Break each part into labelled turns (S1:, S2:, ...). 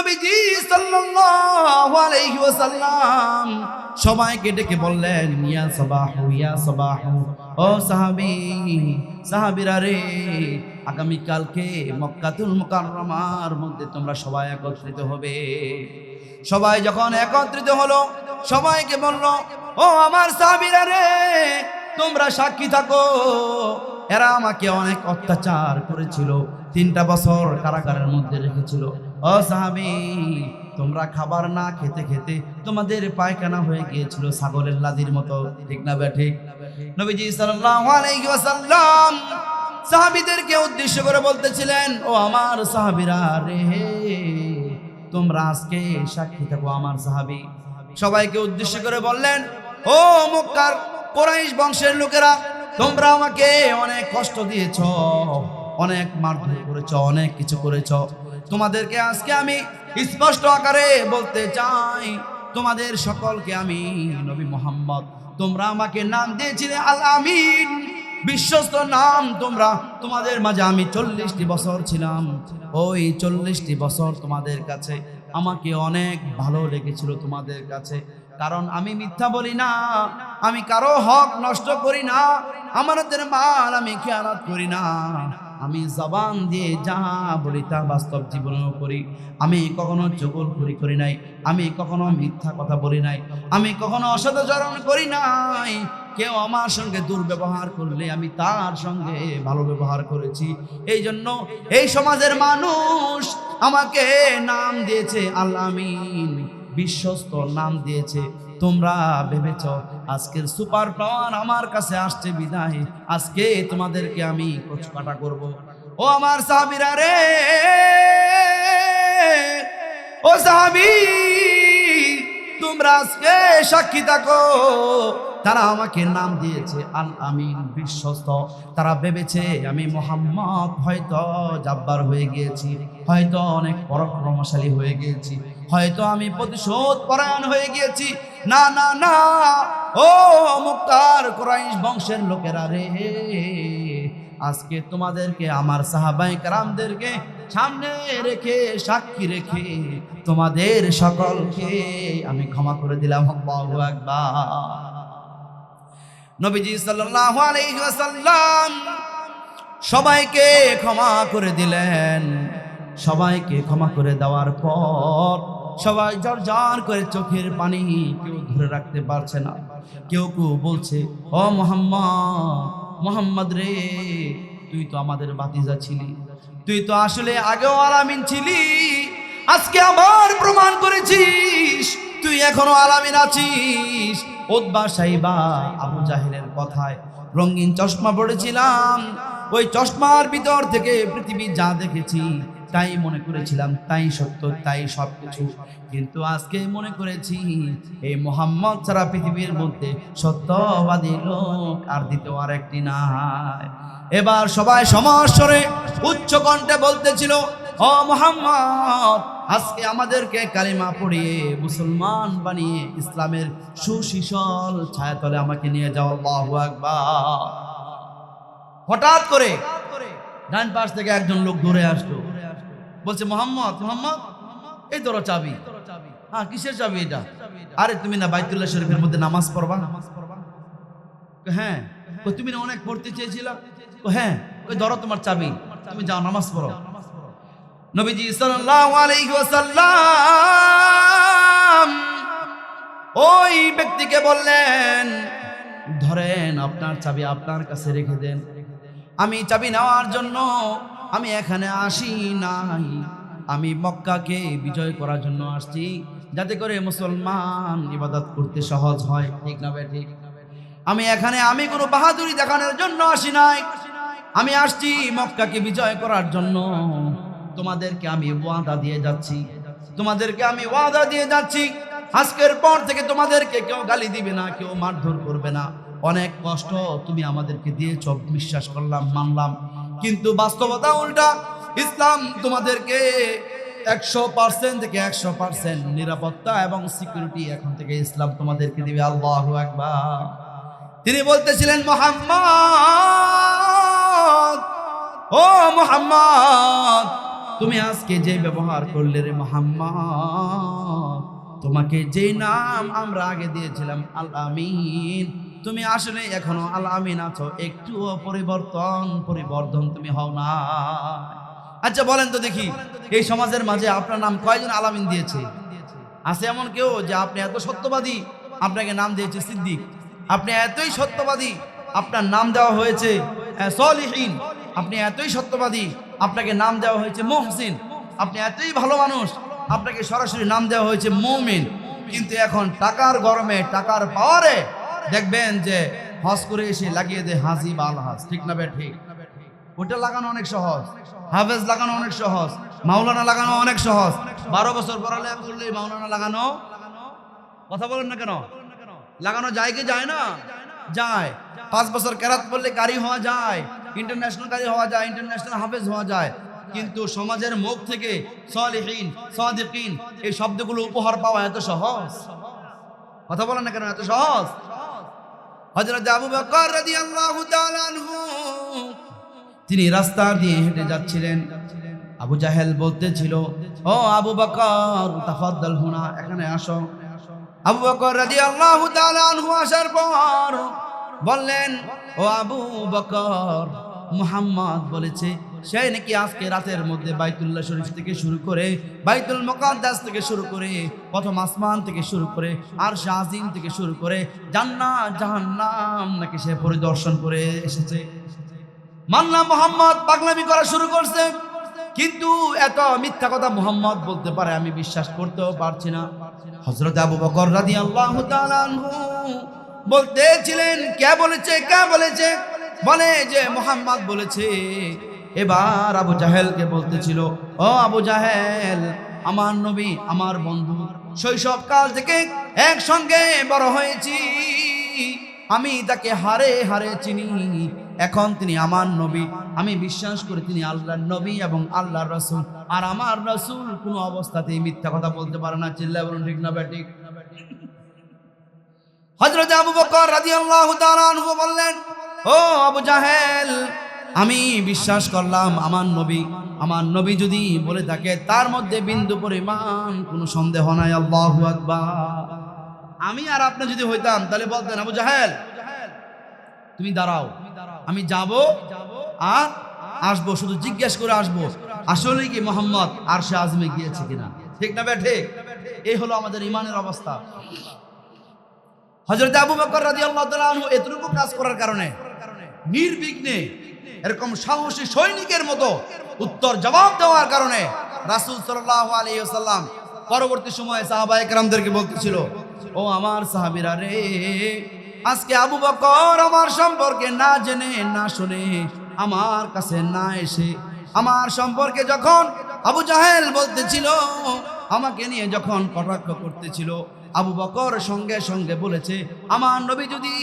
S1: নবীজি সাল্লাল্লাহু আলাইহি ওয়াসাল্লাম সবাইকে ডেকে বললেন ইয়া সাবাহু ইয়া সাবাহু, ও সাহাবী, সাহাবীরা রে আগামী কালকে মক্কাতুল মুকাররমার মধ্যে তোমরা সবাই একত্রিত হবে। সবাই যখন একত্রিত হলো, সবাইকে বলল, ও আমার সাহাবীরা রে, তোমরা সাক্ষী থাকো। এরা আমাকে অনেক অত্যাচার করেছিল, তিনটা বছর কারাগারের মধ্যে রেখেছিল। ও সাহাবি তোমরা খাবার না খেতে খেতে তোমাদের পায়খানা হয়ে গিয়েছিল ছাগলের লাদির মতো। ঠিক না ঠিক নবীজি সাল্লাল্লাহু আলাইহি ওয়াসাল্লাম উদ্দেশ্য করে বলতেছিলেন, ও আমার সাহাবীরা, রে তোমরা আজকে সাক্ষী থাকো আমার সাহাবী। সবাইকে উদ্দেশ্য করে বললেন, ও মক্কার কোরাইশ বংশের লোকেরা, তোমরা আমাকে অনেক কষ্ট দিয়েছ, অনেক মারধর করেছ, অনেক কিছু করেছ। তোমাদেরকে আজকে আমি স্পষ্ট আকারে বলতে চাই, তোমাদের সকলকে আমি নবী মোহাম্মদ, তোমরা আমাকে নাম দিয়েছিলে আল আমিন। বিশ্বস্ত নাম তোমরা, তোমাদের মাঝে আমি চল্লিশটি বছর ছিলাম। ওই চল্লিশটি বছর তোমাদের কাছে আমাকে অনেক ভালো লেগেছিল তোমাদের কাছে। কারণ আমি মিথ্যা বলি না, আমি কারও হক নষ্ট করি না, আমানতের মাল আমি খেয়ালত করি না। আমি জবান দিয়ে যা বলি তা বাস্তব জীবনেও করি। আমি কখনো চগল করি করি নাই। আমি কখনো মিথ্যা কথা বলি নাই। আমি কখনো অসদাচরণ করি নাই। কেউ আমার সঙ্গে দুর্ব্যবহার করলে আমি তার সঙ্গে ভালো ব্যবহার করেছি। এই জন্য এই সমাজের মানুষ আমাকে নাম দিয়েছে আল্লামিন বিশ্বস্ত নাম দিয়েছে। তোমরা ভেবেছ, আজকের সুপার পাওয়ার আমার কাছে আসছে বিদায়। আজকে তোমাদেরকে আমি কচকাটা করব। ও আমার সাহাবিরা রে! ও সাহাবি, তোমরা আজকে সাক্ষী থাকো। তারা আমাকে নাম দিয়েছে আল আমিন বিশ্বস্ত। তারা ভেবেছে, আমি মোহাম্মদ, হয়তো জাব্বার হয়ে গিয়েছি, হয়তো অনেক পরাক্রমশালী হয়ে গিয়েছি, হয়তো আমি প্রতিশোধ পরায়ণ হয়ে গিয়েছি। না না না, ও মুক্তার কোরাইশ বংশের লোকেরা রে, আজকে তোমাদেরকে, আমার সাহাবাই কারামদেরকে সামনে রেখে, সাক্ষী রেখে তোমাদের সকলকে আমি ক্ষমা করে দিলাম আকবার। নবীজি সাল্লাল্লাহু আলাইহি ওয়াসাল্লাম সবাইকে ক্ষমা করে দিলেন। সবাইকে ক্ষমা করে দেওয়ার পর সবাই জর্জর করে চোখের পানি কেউ ধরে রাখতে পারছে না। কেউ কেউ বলছে, ও মোহাম্মদ মোহাম্মদ রে, তুই তো আমাদের বাতিজা ছিলি, তুই তো আসলে আগেও আলামিন ছিলি, আজকে আবার প্রমাণ করেছিস, তুই এখনও আলামিন আছিস ওদবা সাইবা আবু জাহেলের কথায় রঙিন চশমা পড়েছিলাম ওই চশমার ভিতর থেকে পৃথিবী যা দেখেছি, তাই মনে করেছিলাম, তাই সত্য, তাই সব কিছু কিন্তু আজকে মনে করেছি, এই মোহাম্মদ ছাড়া পৃথিবীর মধ্যে সত্যবাদী লোক আর দ্বিতীয় আর একটি নাই। এবার সবাই সমস্বরে উচ্চ কণ্ঠে বলতেছিল, ও মোহাম্মদ আজকে আমাদেরকে কালিমা পড়িয়ে মুসলমান বানিয়ে ইসলামের সুশীতল ছায়াতলে আমাকে নিয়ে যাও আল্লাহু আকবার। হঠাৎ করে ডান পাশ থেকে একজন লোক দূরে আসলো। বলছে মোহাম্মদ মোহাম্মদ এই ধরো চাবি। হ্যাঁ কিসের চাবি এটা? আরে তুমি না বাইতুল্লাহ শরীফের মধ্যে নামাজ পড়বা? কই, হ্যাঁ। তুমি না অনেক পড়তে চেয়েছিলা? হ্যাঁ। ওই ধরো তোমার চাবি। তুমি যাও নামাজ পড়ো। নবীজি ওয়াসাল্লাম ওই ব্যক্তিকে বললেন, ধরেন আপনার চাবি আপনার কাছে রেখে দেন। আমি চাবি নেওয়ার জন্য আমি এখানে আসি নাই। আমি মক্কাকে বিজয় করার জন্য আসছি, যাতে করে মুসলমান ইবাদত করতে সহজ হয়। ঠিক না ঠিক। আমি এখানে, আমি কোনো বাহাদুরি দেখানোর জন্য আসি নাই। আমি আসছি মক্কাকে বিজয় করার জন্য। তোমাদেরকে আমি ওয়াদা দিয়ে যাচ্ছি। তোমাদেরকে আমি ওয়াদা দিয়ে যাচ্ছি। আজকের পর থেকে তোমাদেরকে কেউ গালি দিবে না, কেউ মারধর করবে না। অনেক কষ্ট তুমি আমাদেরকে দিয়েছ, বিশ্বাস করলাম, মানলাম। কিন্তু বাস্তবতা উল্টা, ইসলাম তোমাদেরকে একশো পার্সেন্ট থেকে একশো পার্সেন্ট নিরাপত্তা এবং সিকিউরিটি এখন থেকে ইসলাম তোমাদেরকে দিবে। আল্লাহ একবার তিনি বলতেছিলেন, মোহাম্মদ, ও মোহাম্মদ তুমি আজকে যে ব্যবহার করলে রে মোহাম্মদ, তোমাকে যে নাম আমরা আগে দিয়েছিলাম আল আমিন তুমি আসলে এখনও আল আমিন আছো, একটুও পরিবর্তন, পরিবর্ধন তুমি হও না। আচ্ছা বলেন তো দেখি, এই সমাজের মাঝে আপনার নাম কয়জন আলামিন দিয়েছে? আছে এমন কেউ যে আপনি এত সত্যবাদী? আপনাকে নাম দিয়েছে সিদ্দিক। আপনি এতই সত্যবাদী, আপনার নাম দেওয়া হয়েছে আপনি এতই সত্যবাদী আপনাকে নাম দেওয়া হয়েছে মোহসিন। আপনি এতই ভালো মানুষ, আপনাকে সরাসরি নাম দেওয়া হয়েছে মৌমিন। কিন্তু এখন টাকার গরমে, টাকার পাওয়ারে দেখবেন যে হজ করে এসে লাগিয়ে দেয় হাজি বা আলহাজ ঠিক না ঠিক? ওটা লাগানো অনেক সহজ, হাফেজ লাগানো অনেক সহজ, মাওলানা লাগানো অনেক সহজ। বারো বছর পড়ালেখা করলে মাওলানা লাগানো? কথা বলেন না কেন? লাগানো যায় কি যায় না? যায়। পাঁচ বছর কেরাত পড়লে কারি হওয়া যায়। ইন্টারন্যাশনাল কারি হওয়া যায় ইন্টারন্যাশনাল হাফেজ হওয়া যায়। কিন্তু সমাজের মুখ থেকে সলিহীন, সাদিকিন এই শব্দগুলো উপহার পাওয়া এত সহজ। কথা বলেন না কেন, এত সহজ? হযরত আবু বকর রাদিয়াল্লাহু তাআলা আনহু, তিনি রাস্তা দিয়ে হেঁটে যাচ্ছিলেন। আবু জাহেল বলতেছিল, ও আবু বকর, তাফাদ্দাল হুনা, এখানে আসো। আবু বকর রাদিয়াল্লাহু তাআলা আনহু আসার পর বললেন, ও আবু বকর মুহাম্মদ বলেছে, সে নাকি আজকে রাতের মধ্যে বাইতুল্লাহ শরীফ থেকে শুরু করে বাইতুল মুকাদ্দাস থেকে শুরু করে প্রথম আসমান থেকে শুরু করে আর শাহজিন থেকে শুরু করে জান্নাত, জাহান্নাম নাকি সে পরিদর্শন করে এসেছে। মান্না মোহাম্মদ পাগলামি করা শুরু করছে, কিন্তু এত মিথ্যা কথা মোহাম্মদ বলতে পারে আমি বিশ্বাস করতেও পারছি না। হজরত আবু বকর রাদি আল্লাহ বলতেছিলেন, কে বলেছে কে বলেছে? বলে যে মোহাম্মদ বলেছে। এবার আবু জাহেলকে বলতেছিল, ও আবু জাহেল, আমার নবী, আমার বন্ধু, শৈশব কাল থেকে একসঙ্গে বড় হয়েছি। আমি তাকে হারে হারে চিনি। এখন তিনি আমার নবী। আমি বিশ্বাস করি তিনি আল্লাহর নবী এবং আল্লাহর রসুল। আর আমার রসুল কোনো অবস্থাতেই মিথ্যা কথা বলতে পারে না। চিল্লা বলুন, ঠিক না ব্যাটিক হজরত আবু বকর তাআলা আনহু বললেন ও আবু জাহেল, আমি বিশ্বাস করলাম, আমার নবী আমার নবী যদি বলে থাকে, তার মধ্যে বিন্দু পরিমাণ কোনো সন্দেহ নাই, আল্লাহু আমি আর আপনি যদি হইতাম, তাহলে বলতেন, আবু জাহেল, তুমি দাঁড়াও, আমি যাব আর আসব, শুধু জিজ্ঞেস করে আসব আসলে কি মোহাম্মদ আর সে আজমে গিয়েছে কিনা? ঠিক না বে, ঠিক? এই হলো আমাদের ইমানের অবস্থা। হজরত আবু বকর তাআলা আনহু এতটুকু কাজ করার কারণে নির্বিঘ্নে, এরকম সাহসী সৈনিকের মতো উত্তর জবাব দেওয়ার কারণে রাসূল ওয়াসাল্লাম পরবর্তী সময়ে সাহাবায়ে কেরামদেরকে বলতেছিল, ও আমার সাহাবীরা রে, আজকে আবু বকর আমার সম্পর্কে না জেনে, না শুনে, আমার কাছে না এসে, আমার সম্পর্কে যখন আবু জাহেল বলতেছিল আমাকে নিয়ে যখন কটাক্ষ করতেছিল, আবু বকর সঙ্গে সঙ্গে বলেছে, আমার নবী যদি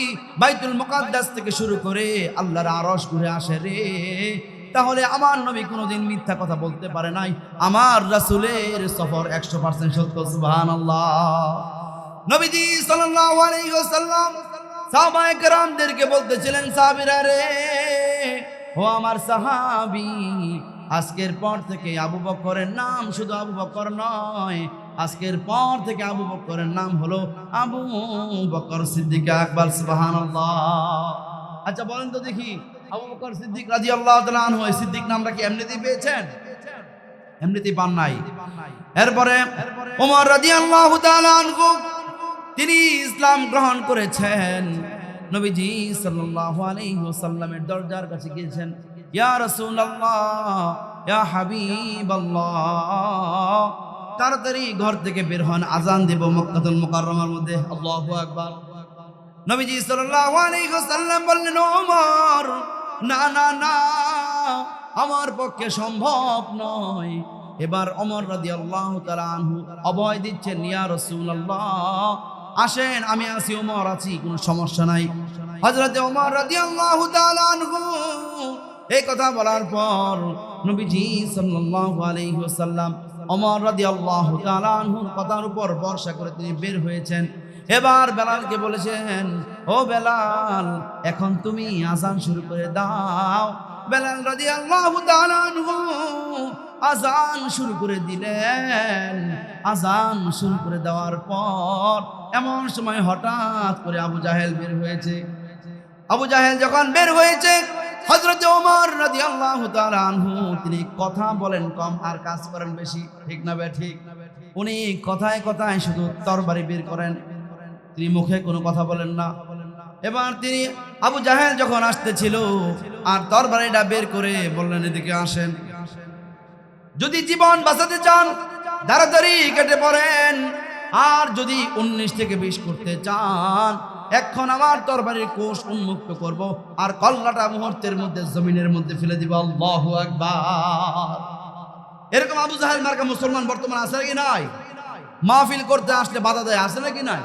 S1: বাইতুল মোকাদ্দাস থেকে শুরু করে আল্লাহর আরস ঘুরে আসে রে, তাহলে আমার নবী কোনোদিন মিথ্যা কথা বলতে পারে নাই। আমার রাসূলের সফর একশো পার্সেন্ট সত্য, সুবহানাল্লাহ। নবীজি সাল্লাল্লাহু আলাইহি ওয়াসাল্লাম সাহাবায়ে কেরামদেরকে বলতেছিলেন, সাহাবীরা রে, ও আমার সাহাবী আজকের পর থেকে আবু বকরের নাম শুধু আবু বকর নয়, আজকের পর থেকে আবু বকরের নাম হলো আবু বকর সিদ্দিক আকবর, সুবহানাল্লাহ। আচ্ছা বলেন তো দেখি, আবু বকর সিদ্দিক রাদিয়াল্লাহু তাআলা আনহু সিদ্দিক নামটা কি এমনিতেই পেয়েছেন? এমনিতেই পান নাই। এরপরে ওমর তাআলা আনহু, তিনি ইসলাম গ্রহণ করেছেন। নবীজি সাল্লাল্লাহু আলাইহি ওয়াসাল্লামের দরজার কাছে গিয়েছেন। ইয়া ইয়া তাড়াতাড়ি ঘর থেকে বের হন, আজান দেব মক্কাতুল মুকাররমার মধ্যে। আল্লাহু আকবার। নবীজি সাল্লাল্লাহু আলাইহি ওয়াসাল্লাম বললেন ওমর না না না, আমার পক্ষে সম্ভব নয়। এবার অমর রাদিয়াল্লাহু তাআলা আনহু অভয় দিচ্ছেন, ইয়া রাসূলুল্লাহ, আসেন, আমি আছি ওমর আছি, কোনো সমস্যা নাই। হযরতে ওমর রাদিয়াল্লাহু তাআলা আনহু এই কথা বলার পর নবীজি সাল্লাল্লাহু আলাইহি ওয়াসাল্লাম ওমর রাদিয়াল্লাহু তাআলা আনহুর কথার উপর ভরসা করে তিনি বের হয়েছেন। এবার বেলালকে বলেছেন, ও বেলাল, এখন তুমি আজান শুরু করে দাও। বেলাল রাদিয়াল্লাহু তাআলা আনহু আজান শুরু করে দিলেন। আজান শুরু করে দেওয়ার পর এমন সময় হঠাৎ করে আবু জাহেল বের হয়েছে। আবু জাহেল যখন বের হয়েছে হজরত ওমর রাদিয়াল্লাহু তাআলা আনহু, তিনি কথা বলেন কম আর কাজ করেন বেশি, ঠিক না ঠিক? উনি কথায় কথায় শুধু তরবারি বের করেন, তিনি মুখে কোনো কথা বলেন না। এবার তিনি আবু জাহেল যখন আসতেছিল আর তরবারিটা বের করে বললেন, এদিকে আসেন। যদি জীবন বাঁচাতে চান তাড়াতাড়ি কেটে পড়েন, আর যদি উনিশ থেকে বিশ করতে চান এখন আমার তরবারির কোষ উন্মুক্ত করব আর কল্লাটা মুহূর্তের মধ্যে জমিনের মধ্যে ফেলে দিব। আল্লাহ আকবার। এরকম আবু জাহেল মার্কা মুসলমান বর্তমান আছে নাকি নাই? মাহফিল করতে আসলে বাধা দেয়, আছে নাকি নাই?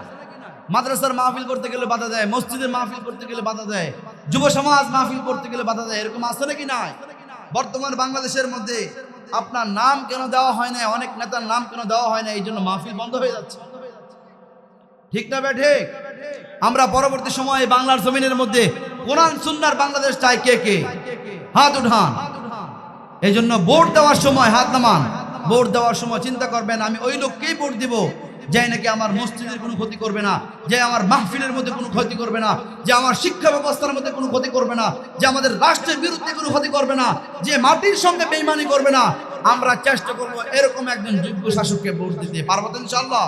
S1: মাদ্রাসার মাহফিল করতে গেলে বাধা দেয়, মসজিদের মাহফিল করতে গেলে বাধা দেয়, যুব সমাজ মাহফিল করতে গেলে বাধা দেয়, এরকম আছে নাকি নাই? বর্তমান বাংলাদেশের মধ্যে আপনার নাম কেন দেওয়া হয় না অনেক নেতার নাম কেন দেওয়া হয় না এই জন্য মাহফিল বন্ধ হয়ে যাচ্ছে। ঠিক না বে ঠিক? আমরা পরবর্তী সময়ে বাংলার জমিনের মধ্যে কোরআন, সুন্নার বাংলাদেশ চাই কে কে? হাত উঠান। এই জন্য ভোট দেওয়ার সময় হাত নামান। ভোট দেওয়ার সময় চিন্তা করবেন, আমি ওই লোককেই ভোট দিব যে নাকি আমার মসজিদের কোনো ক্ষতি করবে না, যে আমার মাহফিলের মধ্যে কোনো ক্ষতি করবে না, যে আমার শিক্ষা ব্যবস্থার মধ্যে কোনো ক্ষতি করবে না, যে আমাদের রাষ্ট্রের বিরুদ্ধে কোনো ক্ষতি করবে না, যে মাটির সঙ্গে বেইমানি করবে না। আমরা চেষ্টা করব এরকম একজন যোগ্য শাসককে ভোট দিতে। পারব ইনশাল্লাহ